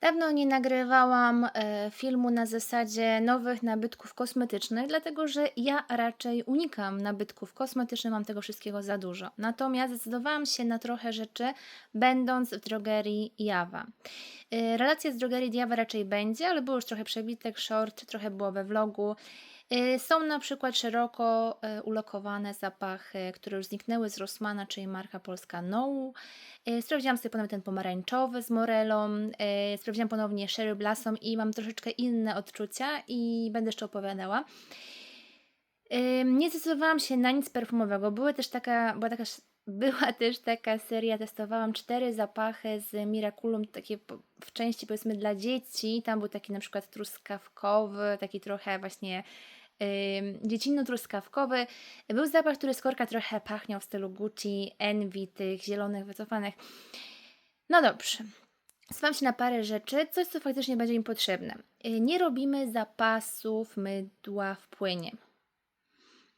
Dawno nie nagrywałam e, filmu na zasadzie nowych nabytków kosmetycznych, dlatego że ja raczej unikam nabytków kosmetycznych, mam tego wszystkiego za dużo. Natomiast zdecydowałam się na trochę rzeczy, będąc w drogerii Jawa. E, relacja z drogerii Jawa raczej będzie, ale było już trochę przebitek, short, trochę było we vlogu. E, Są na przykład szeroko e, ulokowane zapachy, które już zniknęły z Rossmana, czyli marka polska No. E, Sprawdziłam sobie ponownie ten pomarańczowy z Morelą, sprawdziłam ponownie Sherry Blossom i mam troszeczkę inne odczucia i będę jeszcze opowiadała. Nie zdecydowałam się na nic perfumowego. Były też taka, była, taka, była też taka seria, testowałam cztery zapachy z Miraculum, takie w części powiedzmy dla dzieci. Tam był taki na przykład truskawkowy, taki trochę właśnie ym, dziecinno-truskawkowy. Był zapach, który z korka trochę pachniał w stylu Gucci, Envy, tych zielonych, wycofanych. No dobrze. Spam się na parę rzeczy, coś co faktycznie będzie mi potrzebne. Y, Nie robimy zapasów mydła w płynie.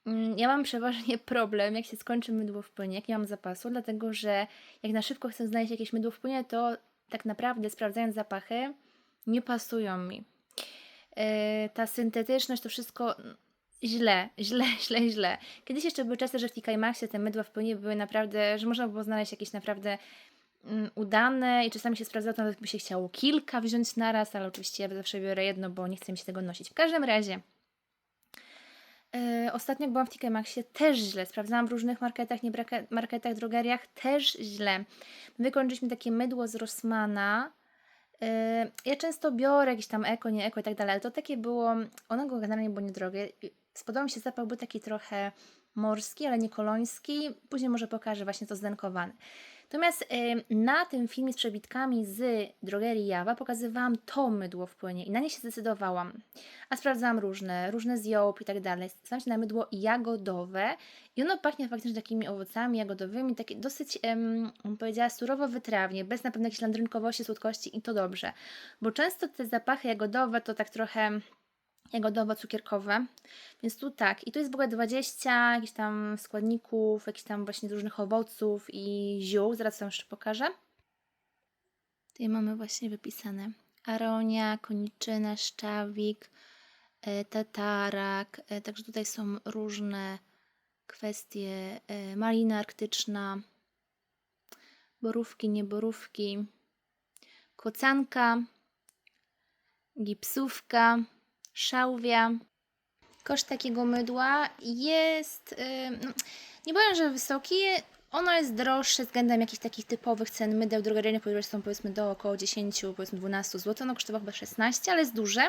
Mm, Ja mam przeważnie problem, jak się skończy mydło w płynie, jak nie mam zapasu, dlatego że jak na szybko chcę znaleźć jakieś mydło w płynie, to tak naprawdę sprawdzając zapachy, nie pasują mi. Yy, ta syntetyczność, to wszystko mm, źle, źle, źle, źle. Kiedyś jeszcze były czasy, że w TK te mydła w płynie były naprawdę, że można było znaleźć jakieś naprawdę mm, udane i czasami się sprawdzało, nawet by się chciało kilka wziąć naraz, ale oczywiście ja zawsze biorę jedno, bo nie chcę mi się tego nosić. W każdym razie, Yy, ostatnio byłam w TK Maxie też źle. Sprawdzałam w różnych marketach, nie marketach, drogeriach też źle. Wykończyliśmy takie mydło z Rossmana. Yy, ja często biorę jakieś tam eko, nie eko i tak dalej, ale to takie było, ono go generalnie było niedrogie. Spodobał mi się zapach, był taki trochę morski, ale nie koloński. Później może pokażę właśnie to zdenkowany. Natomiast na tym filmie z przebitkami z drogerii Jawa pokazywałam to mydło w płynie i na nie się zdecydowałam. A sprawdzałam różne, różne z Jołp i tak dalej. Zdecydowałam się na mydło jagodowe i ono pachnie faktycznie takimi owocami jagodowymi, takie dosyć, bym powiedziała, surowo wytrawnie, bez na pewno jakiejś landrynkowości, słodkości i to dobrze. Bo często te zapachy jagodowe to tak trochę jagodowo-cukierkowe, więc tu tak. I tu jest w ogóle 20 jakichś tam składników, jakichś tam właśnie różnych owoców i ziół. Zaraz Wam jeszcze pokażę. Tutaj mamy właśnie wypisane aronia, koniczyna, szczawik, e, tatarak. e, Także tutaj są różne kwestie. e, Malina arktyczna, borówki, nieborówki, kocanka, gipsówka, szałwia. Koszt takiego mydła jest, y, no, nie powiem, że wysoki, ono jest droższe względem jakichś takich typowych cen mydeł drogeryjnych, które są powiedzmy do około 10, powiedzmy 12 zł. Ono kosztowało chyba 16, ale jest duże.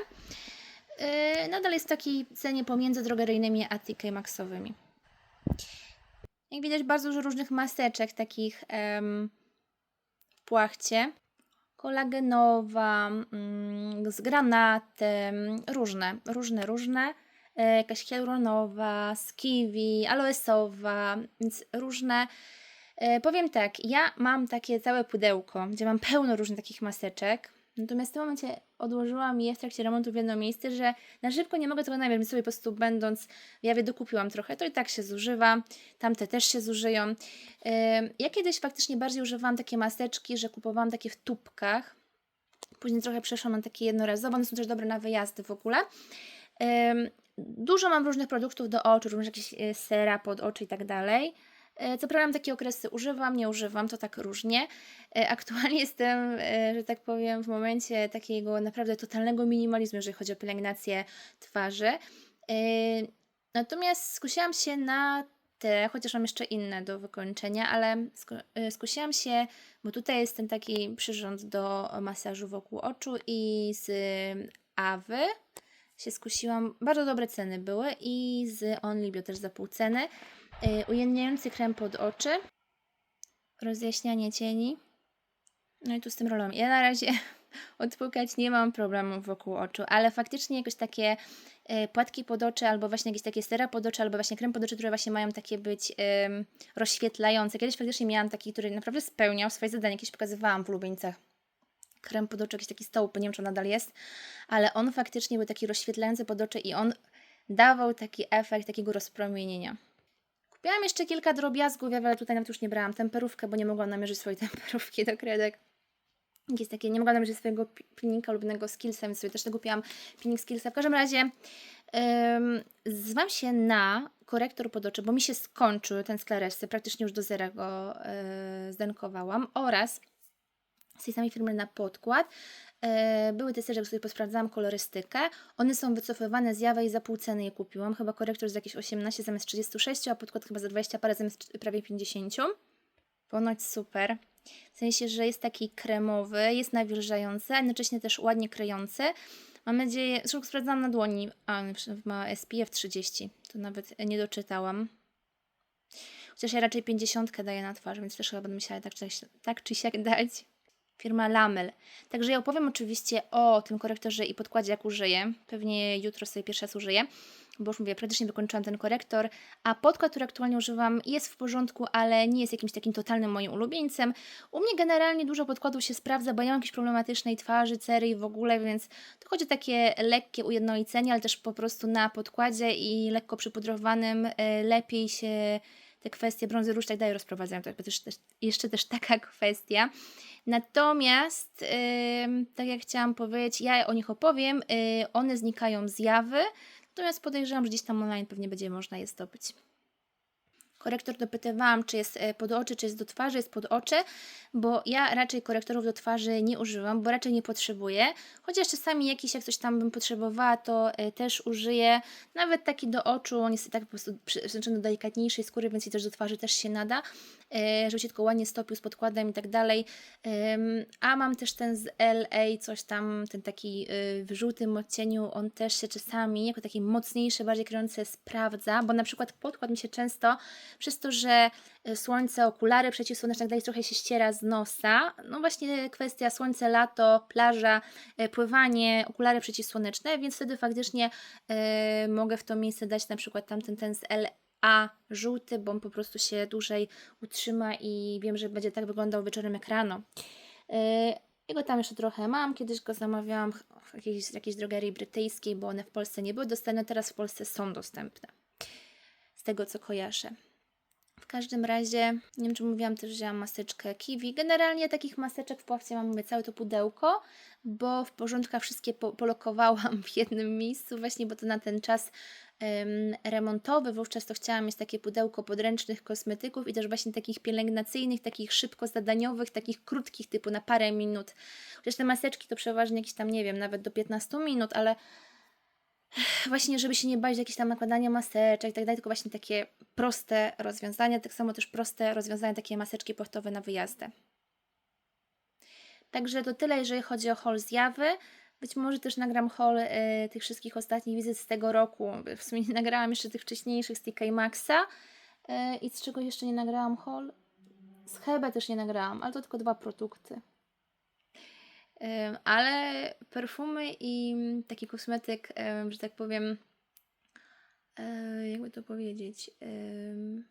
Yy, nadal jest w takiej cenie pomiędzy drogeryjnymi a TK Maxowymi. Jak widać, bardzo dużo różnych maseczek takich w płachcie. Kolagenowa, mm, z granatem, różne, różne, różne. E, jakaś hialuronowa, z kiwi, aloesowa, więc różne. E, powiem tak, ja mam takie całe pudełko, gdzie mam pełno różnych takich maseczek. Natomiast w tym momencie odłożyłam je w trakcie remontu w jedno miejsce, że na szybko nie mogę tego nabrać, więc sobie po prostu będąc w jawie dokupiłam trochę. To i tak się zużywa, tamte też się zużyją. Ja kiedyś faktycznie bardziej używałam takie maseczki, że kupowałam takie w tubkach. Później trochę przeszłam na takie jednorazowe, one są też dobre na wyjazdy w ogóle. Dużo mam różnych produktów do oczu, również jakieś e, sera pod oczy i tak dalej. E, Co prawda takie okresy używam, nie używam, to tak różnie. E, Aktualnie jestem, e, że tak powiem, w momencie takiego naprawdę totalnego minimalizmu, jeżeli chodzi o pielęgnację twarzy. Natomiast skusiłam się na te, chociaż mam jeszcze inne do wykończenia, ale sku- skusiłam się, bo tutaj jest ten taki przyrząd do masażu wokół oczu i z Awy się skusiłam. Bardzo dobre ceny były i z Onlybio też za pół ceny. Yy, ujemniający krem pod oczy, rozjaśnianie cieni. No i tu z tym rolą. Ja na razie odpukać nie mam problemów wokół oczu, ale faktycznie jakoś takie yy, płatki pod oczy, albo właśnie jakieś takie sera pod oczy, albo właśnie krem pod oczy, które właśnie mają takie być rozświetlające. Kiedyś faktycznie miałam taki, który naprawdę spełniał swoje zadanie. Kiedyś pokazywałam w ulubieńcach krem pod oczy, jakiś taki stołp, nie wiem czy on nadal jest, ale on faktycznie był taki rozświetlający pod oczy i on dawał taki efekt takiego rozpromienienia. Kupiłam jeszcze kilka drobiazgów, ja ale tutaj nawet już nie brałam temperówkę, bo nie mogłam namierzyć swojej temperówki do kredek. Jakieś takie, nie mogłam nabrać swojego pi- pilnika ulubionego skillsa, więc sobie też tego kupiłam pilnik skillsa. W każdym razie um, zwam się na korektor pod oczy, bo mi się skończył ten z Claresy, praktycznie już do zera go e, zdenkowałam oraz z tej samej firmy na podkład. E, Były testy, że sobie posprawdzałam kolorystykę. One są wycofywane z Jawa i za pół ceny je kupiłam. Chyba korektor za jakieś 18 zamiast 36, a podkład chyba za 20 parę zamiast prawie 50. Ponoć super. W sensie, że jest taki kremowy, jest nawilżający, a jednocześnie też ładnie kryjący. Mam nadzieję, zresztą sprawdzałam na dłoni, a ma SPF 30, to nawet nie doczytałam. Chociaż ja raczej 50 daję na twarz, więc też chyba będę musiała tak czy, tak czy siak dać. Firma Lamel. Także ja opowiem oczywiście o tym korektorze i podkładzie, jak użyję. Pewnie jutro sobie pierwszy raz użyję, bo już mówię, praktycznie wykończyłam ten korektor. A podkład, który aktualnie używam, jest w porządku, ale nie jest jakimś takim totalnym moim ulubieńcem. U mnie generalnie dużo podkładów się sprawdza, bo ja mam jakieś problematycznej twarzy, cery i w ogóle, więc to chodzi o takie lekkie ujednolicenie, ale też po prostu na podkładzie i lekko przypudrowanym e, lepiej się te kwestie brązy róż i tak dalej rozprowadzają. To jakby też, też, jeszcze też taka kwestia. Natomiast, ym, tak jak chciałam powiedzieć, ja o nich opowiem, y, one znikają z jawy, natomiast podejrzewam, że gdzieś tam online pewnie będzie można je zdobyć. Korektor dopytywałam, czy jest e, pod oczy, czy jest do twarzy, jest pod oczy, bo ja raczej korektorów do twarzy nie używam, bo raczej nie potrzebuję. Chociaż czasami jakiś, jak coś tam bym potrzebowała, to e, też użyję. Nawet taki do oczu, on jest tak po prostu przeznaczony do delikatniejszej skóry, więc i też do twarzy też się nada, żeby się tylko ładnie stopił z podkładem i tak dalej. A mam też ten z LA, coś tam, ten taki y, w żółtym odcieniu, on też się czasami jako taki mocniejszy, bardziej kryjący sprawdza, bo na przykład podkład mi się często przez to, że y, słońce, okulary przeciwsłoneczne dalej trochę się ściera z nosa. No właśnie kwestia słońce, lato, plaża, pływanie, okulary przeciwsłoneczne, więc wtedy faktycznie mogę w to miejsce dać na przykład tamten ten z LA żółty, bo on po prostu się dłużej utrzyma i wiem, że będzie tak wyglądał wieczorem jak rano. Yy, Jego tam jeszcze trochę mam. Kiedyś go zamawiałam w jakiejś, jakiejś drogerii brytyjskiej, bo one w Polsce nie były dostępne, teraz w Polsce są dostępne. Z tego co kojarzę. W każdym razie, nie wiem czy mówiłam też, wzięłam maseczkę kiwi. Generalnie takich maseczek w Polsce mam mówię, całe to pudełko, bo w porządkach wszystkie po polokowałam w jednym miejscu, właśnie bo to na ten czas remontowy. Wówczas to chciałam mieć takie pudełko podręcznych kosmetyków i też właśnie takich pielęgnacyjnych, takich szybko zadaniowych, takich krótkich, typu na parę minut. Chociaż te maseczki to przeważnie jakieś tam, nie wiem, nawet do 15 minut, ale właśnie, żeby się nie bać jakieś tam nakładania maseczek i tak dalej, tylko właśnie takie proste rozwiązania, tak samo też proste rozwiązania, takie maseczki portowe na wyjazdy. Także to tyle, jeżeli chodzi o haul z Jawy. Być może też nagram haul y, tych wszystkich ostatnich wizyt z tego roku. W sumie nie nagrałam jeszcze tych wcześniejszych z TK Maxa. Y, I z czego jeszcze nie nagrałam haul? Z Hebe też nie nagrałam, ale to tylko dwa produkty. Ym, ale perfumy i taki kosmetyk, ym, że tak powiem, yy, jakby to powiedzieć, ym,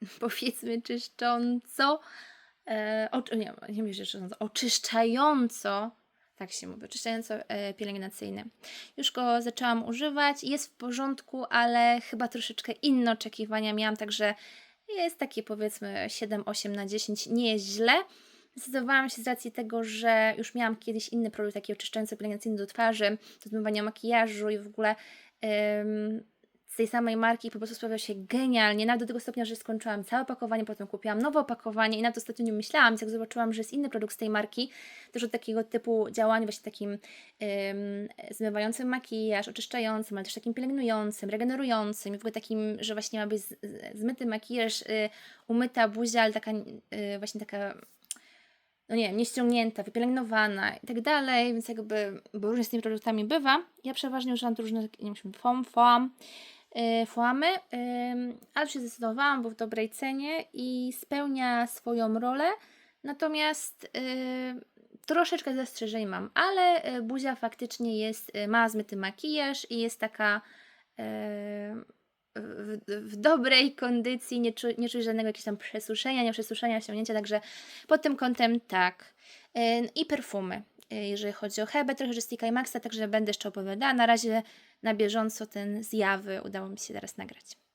powiedzmy czyszcząco, oczy, nie, nie czyszcząco, oczyszczająco, tak się mówi, oczyszczająco e, pielęgnacyjny. Już go zaczęłam używać, jest w porządku, ale chyba troszeczkę inne oczekiwania miałam, także jest takie powiedzmy 7-8 na 10, nie jest źle. Zdecydowałam się z racji tego, że już miałam kiedyś inny produkt, taki oczyszczający pielęgnacyjny do twarzy, do zmywania makijażu i w ogóle tej samej marki po prostu sprawiał się genialnie, nawet do tego stopnia, że skończyłam całe opakowanie, potem kupiłam nowe opakowanie i na to ostatnio nie myślałam, więc jak zobaczyłam, że jest inny produkt z tej marki, też od takiego typu działań właśnie takim ym, zmywającym makijaż, oczyszczającym, ale też takim pielęgnującym, regenerującym i w ogóle takim, że właśnie ma być zmyty makijaż, y, umyta buzia, ale taka y, właśnie taka no nie wiem, nieściągnięta, wypielęgnowana i tak dalej, więc jakby, bo różnie z tymi produktami bywa. Ja przeważnie używam różne, nie wiem, foam, foam, foamy, yy, ale się zdecydowałam, bo w dobrej cenie i spełnia swoją rolę, natomiast yy, troszeczkę zastrzeżeń mam, ale yy, buzia faktycznie jest, ma zmyty makijaż i jest taka w, w dobrej kondycji, nie, czu, nie czuję żadnego jakiegoś tam przesuszenia, nie przesuszenia, ściągnięcia, także pod tym kątem tak. I perfumy, jeżeli chodzi o Hebe, trochę z TK Maxa, także będę jeszcze opowiadała. Na razie na bieżąco ten zjawy udało mi się teraz nagrać.